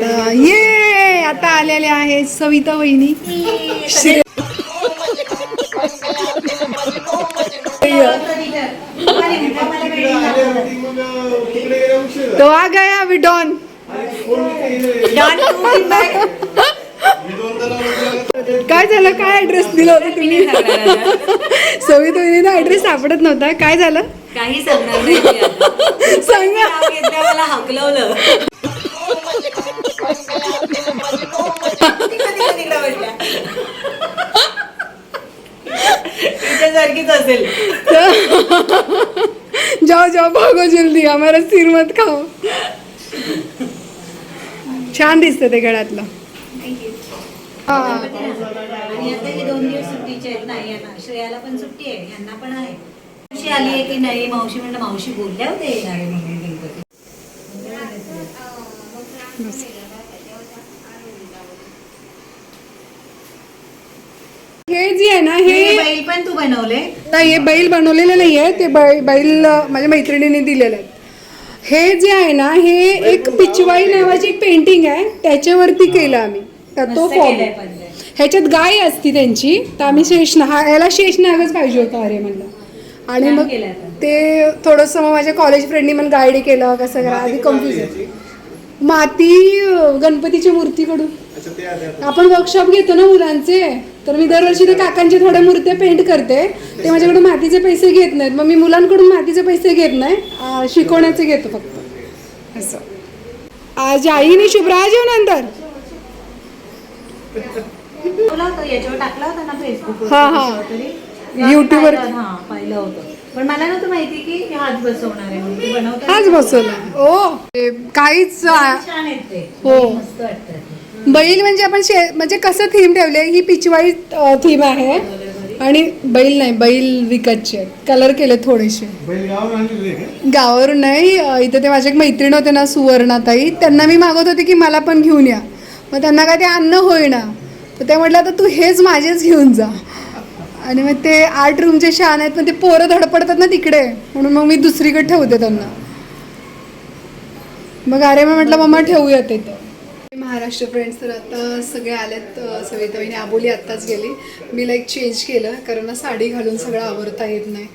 तर ये आता आलेल्या आहेत सविता वहिनी. तो आ गया अभी डॉन. काय झालं? काय ऍड्रेस दिला होता तुम्ही? सविता वहिनीला ऍड्रेस सापडत नव्हता. काय झालं? काही सांगणार नाही. सांगा. मला हकलवलं. तिच्यासारखीच असेल जाओ जाओ भागो जल्दी आम्हाला सिर मत खाओ. छान दिसतं ते गळ्यातलं. आणि आता हे दोन दिवस सुट्टीचे आहेत ना यांना श्रेयाला पण सुट्टी आहे यांना पण आहे. मावशी आली आहे की नाही? मावशी म्हणलं मावशी बोलल्या होत्या येणार आहे म्हणून गणपती हे जे आहे ना हे बैल पण तू बनवले? नाही हे बैल बनवलेले नाही आहे ते बै बैल अं, माझ्या मैत्रिणीने दिलेले आहेत. हे जे आहे ना हे एक पिचवाई नावाची एक पेंटिंग आहे त्याच्यावरती केलं आम्ही. तर तो मस्त फॉर्म केलंय पण ते. ह्याच्यात गाय असती त्यांची तर आम्ही शेषनाग याला शेषनागच पाहिजे होतं अरे म्हणलं. आणि छान मग केलंय पण. ते. थोडंसं मग माझ्या कॉलेज फ्रेंडनी मला गाईड केलं कसं करा आधी कन्फ्युज माती गणपतीच्या मूर्तीकडून. आपण वर्कशॉप घेतो ना मुलांचे. तर मी दरवर्षी ते काकांच्या थोड्या मूर्त्या पेंट करते. ते माझ्याकडून मातीचे पैसे घेत नाहीत. मग मी मुलांकडून मातीचे पैसे घेत नाही. शिकवण्याचे घेतो फक्त. असं. आज आईने शुभ्राज येऊ नंतर बोला होता याच्यावर टाकला होता ना फेसबुक हा, हा. YouTube वर. हा पाहिलं होतं. पण मला नव्हतं माहिती की हे हात बसवणार आहे म्हणून. तू बनवता हाच बसवला ओ ते काहीच आ, छान हो. मस्त वाटतात बैल म्हणजे आपण शे म्हणजे कसं थीम ठेवले ही पिचवाई थीम आहे. आणि बैल नाही बैल विकतचे कलर केले थोडेसे. गावावरून नाही. अ, इथं ते माझे एक मैत्रीण होते ना सुवर्णाताई. त्यांना मी मागत होते की मला पण घेऊन या. मग त्यांना काय ते अन्न होईना. तर ते म्हटलं आता तू हेच माझेच घेऊन जा. आणि मग ते आर्ट रूमचे शान आहेत पण ते पोरं धडपडतात ना तिकडे. म्हणून मग मी दुसरीकडे ठेवते त्यांना. मग अरे मग म्हटलं मम्मा ठेवूया तिथं महाराष्ट्र फ्रेंड्स तर आता सगळे आलेत सविता बहिणी आबोली आत्ताच गेली. मी लाईक चेंज केलं कारण ना साडी घालून सगळं आवरता येत नाही.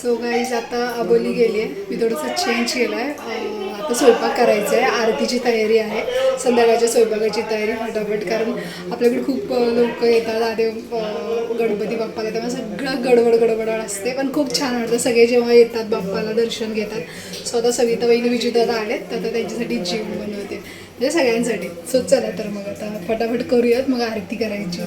सो गाईज आता आबोली गेली आहे मी थोडंसं चेंज केलं आहे आता स्वयंपाक करायचा आहे. आरतीची तयारी आहे. संध्याकाळच्या स्वयंपाकाची तयारी फटाफट कारण आपल्याकडे खूप लोक येतात. आधी गणपती बाप्पाला तेव्हा सगळं गडबड गडबड असते. पण खूप छान वाटतं. सगळे जेव्हा येतात बाप्पाला दर्शन घेतात. सो आता सविता वहिनी विजेदादा आलेत. तर त्यांच्यासाठी जेवण बनवते. म्हणजे सगळ्यांसाठी. सो चला तर मग आता फटाफट करूयात. मग आरती करायची.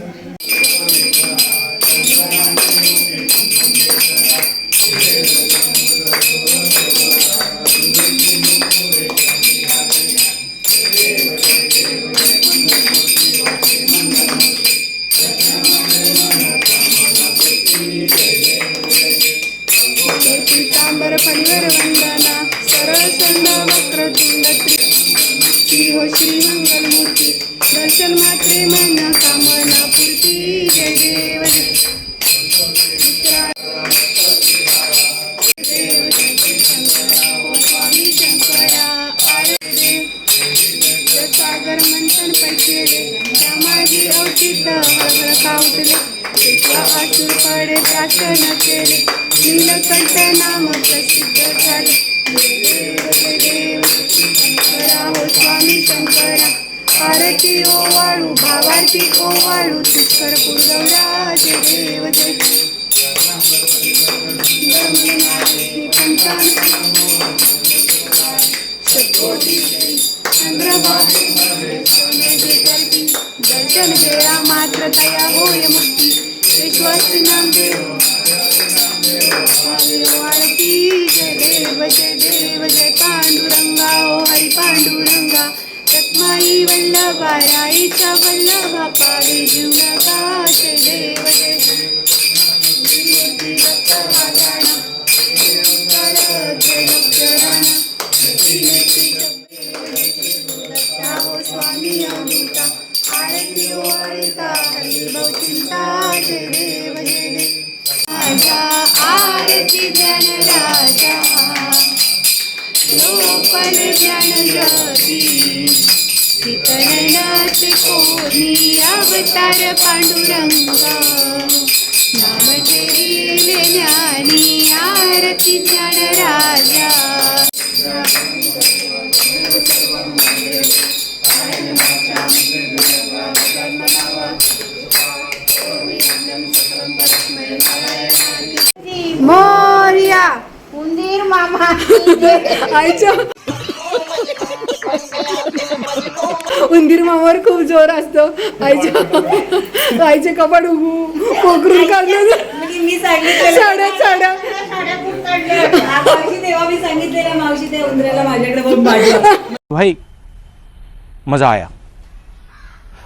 श्री मंगलमूर्ती दर्शन मात्रे मन कामना पूर्ती जय देव स्वामी शंकरा आरती सागर मंथन पैकेले. त्या माझी औचित हळहळ कावतले विश्व आतुर पडे प्रार्थना केले. नीलकंठ नाम प्रसिद्ध झाले. आरती ओ वाळू भावार्थी ओ वाळू पुष्कर पुरवरा देव जय दर्शन वेळा मात्र तया होय मुक्ती विश्वास नाम देव आरती जय देव जय देव जय पांडुरंगा ओ हरी पांडुरंगा रत्माई वल्लभा राईच्या वल्लभा पावे जीवनाचा जय देव जय राजा आरती जन राजा। लोपल ज्ञान ज्योती। चितरणाचे कोणी अवतार पांडुरंगा। नाम ठेविले ज्ञानी आरती ज्ञान राजा। मामा. आईच्या उंदीर मामावर खूप जोर असतो. आईच्या आईचे कपाट उगू पोखरून काढले म्हणजे मी सांगितलं साड्या साड्या. मावशी तेव्हा मी सांगितलेलं मावशी त्या उंदराला माझ्याकडे बघून पाठवा भाई मज़ा आया.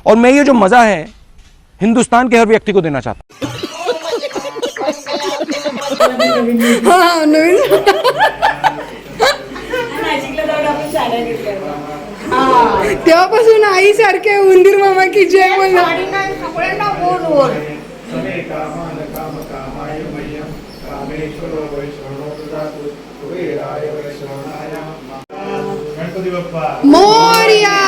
और मैं ये जो मज़ा है हिंदुस्तान के हर व्यक्ति को देना चाहता हूं। हा नवीन. तेव्हापासून आई सारखे उंदीर मामा की जय बोलला सगळ्यांना बोल बोल गणपती बाप्पा. मोर्या!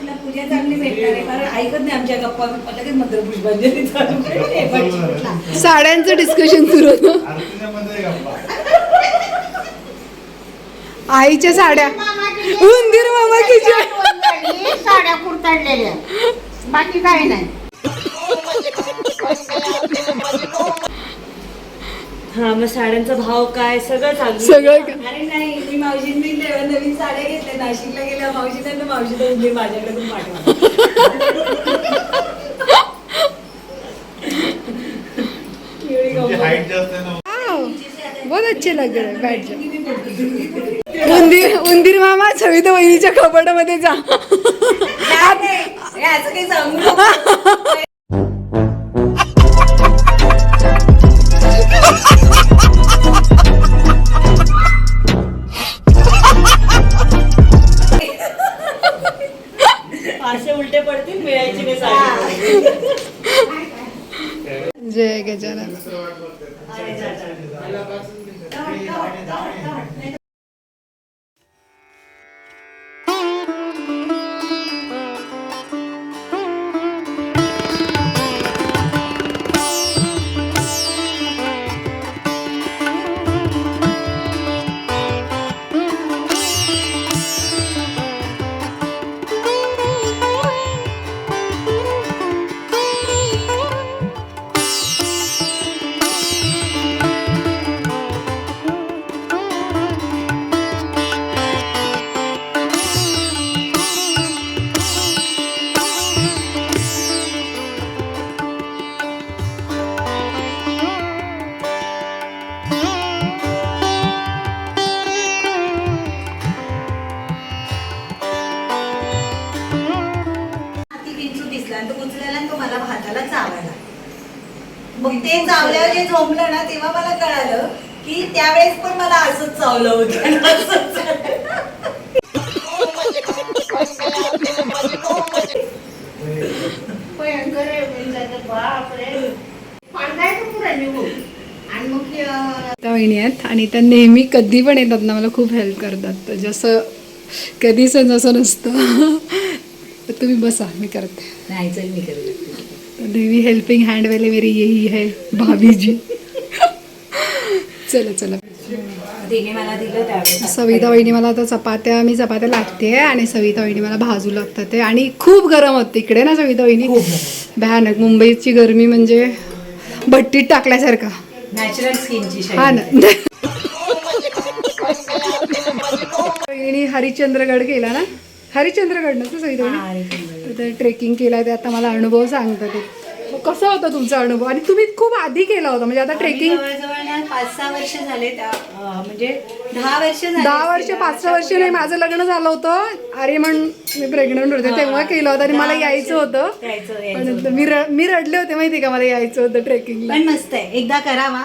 तुला पूजा चांगली भेटणार आहे. कारण ऐकत नाही आमच्या गप्पा. बिप्पा लगेच मंत्रपुष्पांजली चालू करते. पण साड्यांचं डिस्कशन सुरू होतं. आरतीच्या मध्ये गप्पा. आईच्या साड्या. उंदीर मामा की जय. साड्या कुरतडलेल्या. बाकी काही नाही. हा मग साड्यांचा भाव काय? सगळं सगळं? अरे नाही मी मावशींनी तेव्हा नवीन साड्या घेतल्या. नाशिकला गेल्या मावशी त्यांना मावशी तर उंदीर माझ्याकडे पण पाठवा. बहुत अच्छे लग रहे बैठ उंदीर उंदीर मामा सविता वहिनीच्या कपाटामध्ये जा नाही, नाही. असं काही सांगू ते चावल्यावर जे झोंबलं ना तेव्हा मला कळालं की त्यावेळेस पण मला असंच चावलं होतं असंच भयंकर वहिनी आहेत आणि त्या नेहमी कधी पण येतात ना मला खूप हेल्प करतात. जसं कधीच जसं नसतं तर तुम्ही बसा मी करते. नाही चल मी करेल. देवी हेल्पिंग हँड वाले मेरी यही है भाभी जी। चला चला। सविता वहिनी मला आता चपात्या मी चपात्या लागते आणि सविता वहिनी मला भाजू लागतात ते आणि खूप गरम होते इकडे ना सविता वहिनी? भयानक मुंबईची गरमी म्हणजे भट्टीत टाकल्यासारखा. नॅचरल स्किनची हा ना. वहिनी हरिश्चंद्रगड केला ना? हरिश्चंद्रगड ना सविता वहिनी? तर ट्रेकिंग केला ते आता मला अनुभव सांगतात ते. कसा होता तुमचा अनुभव? आणि तुम्ही खूप आधी केला होता म्हणजे आता ट्रेकिंग जवळजवळ ना पाच सहा वर्ष झाले त्या अं, म्हणजे दहा वर्ष झाली दहा वर्ष असतील पाच सहा वर्ष नाही माझं लग्न झालं होतं. अरे म्हण मी प्रेग्नंट होते तेव्हा केलं होतं आणि मला यायचं होतं. यायचं- यायचं पण मी र- मी रडले होते माहिती का? मला यायचं होतं ट्रेकिंगला पण मस्त आहे. एकदा करावा.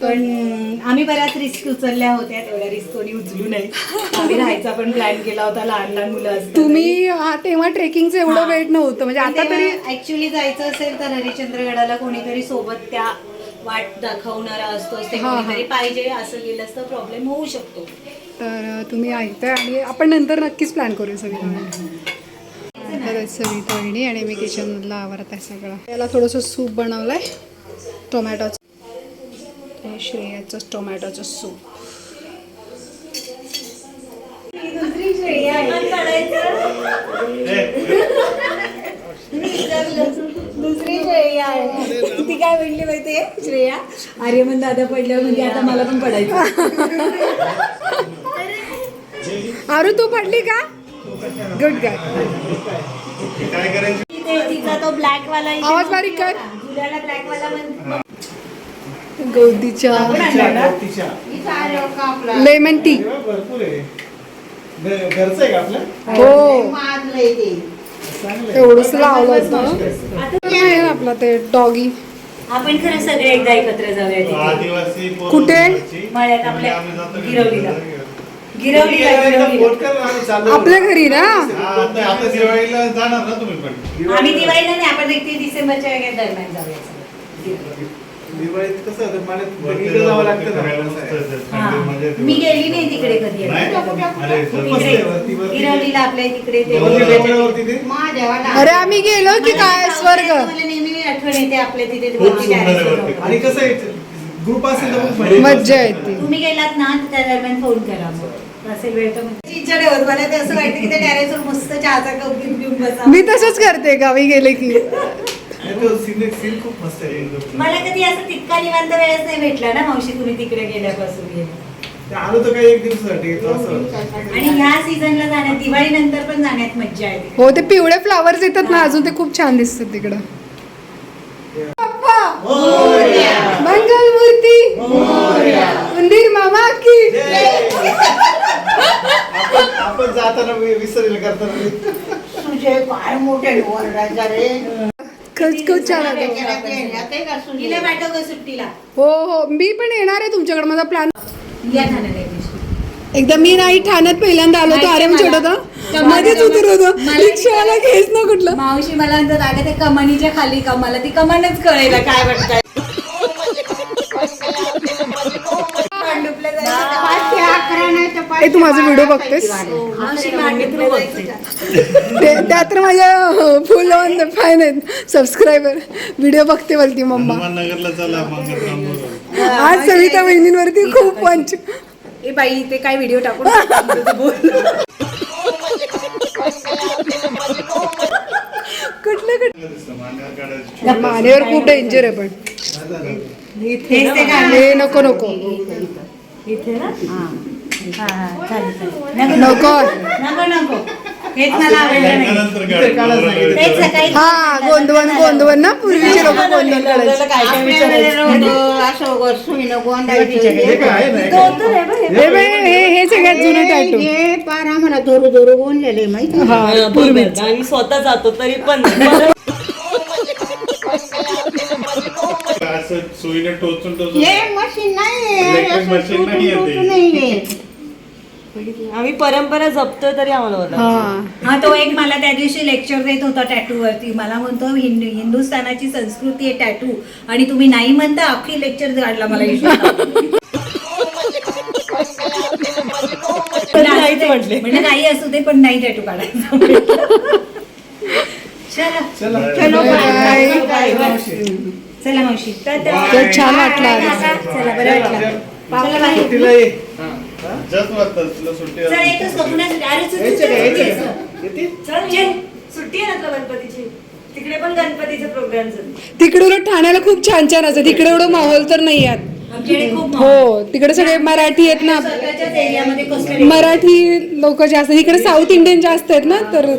पण आम्ही बऱ्याच रिस्क उचलल्या होत्या तेवढ्या रिस्क कोणी उचलू नये. आम्ही राहायचा पण प्लॅन केला होता लहान लहान मुलं असतात. तुम्ही हा तेव्हा ट्रेकिंगचं एवढं वेट नव्हतं म्हणजे आता तरी ऍक्च्युली जायचं असेल तर हरिश्चंद्रगडाला कोणीतरी सोबत त्या वाट दाखवणारा असतो ते हा, हा. कोणीतरी पाहिजे असं गेलं तर प्रॉब्लेम होऊ शकतो. तर अ, तुम्ही ऐकताय आणि आपण नंतर नक्कीच प्लॅन करू सगळी तर सविता वहिनी आणि मी किचनमधला आवरत आहे सगळं. याला थोडंसं सूप बनवलं आहे टोमॅटोचं. हे श्रेयाचं टोमॅटोचं सूप. दुसरी श्रेया आहे. ती काय म्हणली माहितीये श्रेया? आर्यमन दादा पडल्यावर म्हणजे आता मला पण पडायचं. आरू तू पडली का? गुड गाय तिचा तो ब्लॅक वाला आवाज बारीक कर. ब्लॅक वाला का आपला लेमन टी. भरपूर आहे घरचं आहे का आपलं हो. एवढंच लावलं आपला ते डॉगी? आपण खरं सगळे एकदा एकत्र जाऊया कुठे? मळ्यात आपल्या गिरवलीला. घरी ना? हा, दिवाळीला जाणार ना तुम्ही पण. आम्ही दिवाळीला नाही आपण एकतीस डिसेंबरच्या वगैरे दरम्यान जाऊया. दिवाळीत कसं होतं? मला इकडे जावं लागतं ना. मजा येते. मी गेली नाही तिकडे कधी तिकडे. गिरवलीला आपल्या तिकडे ते ते अरे आम्ही गेलो की काय? स्वर्ग. नेहमी आठवण येते आपल्या तिथे. आणि कसं आहे ग्रुप असेल तर मज्जा येते. तुम्ही गेलात ना तर त्या दरम्यान फोन करा मग. असेल वेळ तर मग. इच्छा नाही होत. मला ते असं वाटतं की त्या टेरेसवर मस्त चहाचा कप घेऊन घेऊन बसा. मी तसंच करते गावी गेले की. तो खूप मस्त आहे मला कधी असं तितका निवांत वेळच नाही भेटला ना मावशी तुम्ही तिकडे गेल्यापासून आलो तर काही एक दिवसासाठी येतो असं आणि ह्या सीझनला जाण्यात दिवाळी नंतर पण जाण्यात मज्जा येते. हो ते पिवळे फ्लावर्स येतात ना अजून ते खूप छान दिसतात तिकडं. मंगल मूर्ती उंदीर मामा की. आपण आपण जाताना विसरेल करताना. तुझे पाय मोठे ओरडायचा रे खच खूप छान हो हो. मी पण येणार आहे तुमच्याकडे. माझा प्लॅन. एकदा मी नाही ठाण्यात पहिल्यांदा आलो होतो. अरे माहिती छोट मध्येच उतरत होतो. रिक्षावाला घेच ना कुठलं मावशी मला म्हणतात अगं ते कमानीच्या खाली का? मला ती कमानच कळेल काय वाटतंय अकरा नाही तर ए, तू माझा व्हिडिओ बघतेस? ते त्या तर माझ्या फुल ऑन फॅन आहेत. सबस्क्रायबर. व्हिडिओ बघते बोलती मम्मा. हनुमान नगरला चला मंगल आज सविता बहिणींवरती खूप पंच ए बाई ते काय व्हिडिओ टाकून कुठलं कुठलं? काढायची मानेवर खूप डेंजर आहे पण. हेच ते काय हे नको नको. इथे ना? हा. हा चालेल चालेल. नको नको. नको हेच मला आवडलं नाही. लग्नानंतर काढायचं. तेच सकाळी हा गोंदवण गोंदवण ना? पूर्वीचे लोक करायचे. असं गोंधायचं. हे हे हे हे सगळ्यात जुनं टॅटू हे पार आम्हाला धोरू धोरू गोंधलेले माहिती हा पूर्वीच. आम्ही स्वतः जातो तरी पण असं सुईने टोचून टोचून हे मशीन नाही Electric machine नाही आहे ते. नाही आम्ही परंपरा जपतो तरी आम्हाला होता हा हा तो एक मला त्या दिवशी लेक्चर देत होता टॅटू वरती. मला म्हणतो हिंदू हिंदुस्थानाची संस्कृती आहे टॅटू आणि तुम्ही नाही म्हणता अख्खी लेक्चर काढला मला नाहीच म्हटले. म्हणजे काही असू दे पण नाही टॅटू काढायचा चला. चला. चलो बाय. बाय. चला मावशी. तर तर छान वाटलं आज. चला बरं वाटलं. चला. बाय. सुट्टीला ये. जस्ट वाटतं तुला सुट्टी चला असली. येतोच का पुन्हा अरे चल, यायचं चल, का? चल, यायचं चल. का? येते? चल ये. सुट्टी आहे ना तुला गणपतीची? तिकडे पण गणपतीचे प्रोग्राम तिकडे उलट ठाण्याला खूप छान छान असतं. तिकडे एवढं माहोल तर नाही आहेत आमच्याकडे खूप हो तिकडे सगळे मराठी आहेत ना. स्वतःच्याच एरियामध्ये कस्टडी मराठी लोक जास्त. इकडे साऊथ इंडियन जास्त आहेत ना तर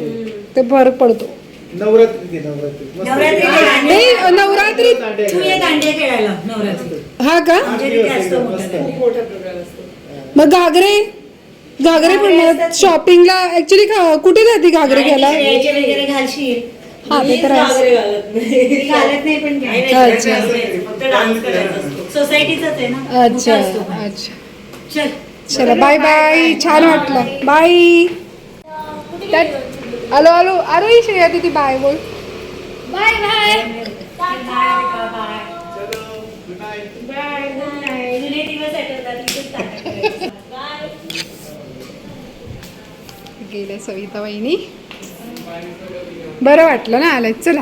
ते फरक पडतो. नवरात्री ते नवरात्री. मस्त. नवरात्रीचे दांडे- नाही नवरात्री तू ये दांडिया खेळायला नवरात्री. हा का? आमच्या तिथे असतो मोठा दांडिया. मग घागरे? घागरे पण शॉपिंगला ऍक्च्युली कुठे जाते घागरे घ्यायला? आणि खेळायचे वगैरे घालशील. हा ते तर आहेच. घागरे घालत नाही. ती घालत नाही पण काय अच्छा. फक्त डान्स करायचा असतो. सोसायटीच आहे ना. अच्छा मोठा असतो. अच्छा. चल. चला बाय बाय छान वाटलं. बाय हॅलो हॅलो अरे श्रेया दीदी बाय बोल बाय बाय गेल्या सविता बहिणी बरं वाटलं ना आलं चला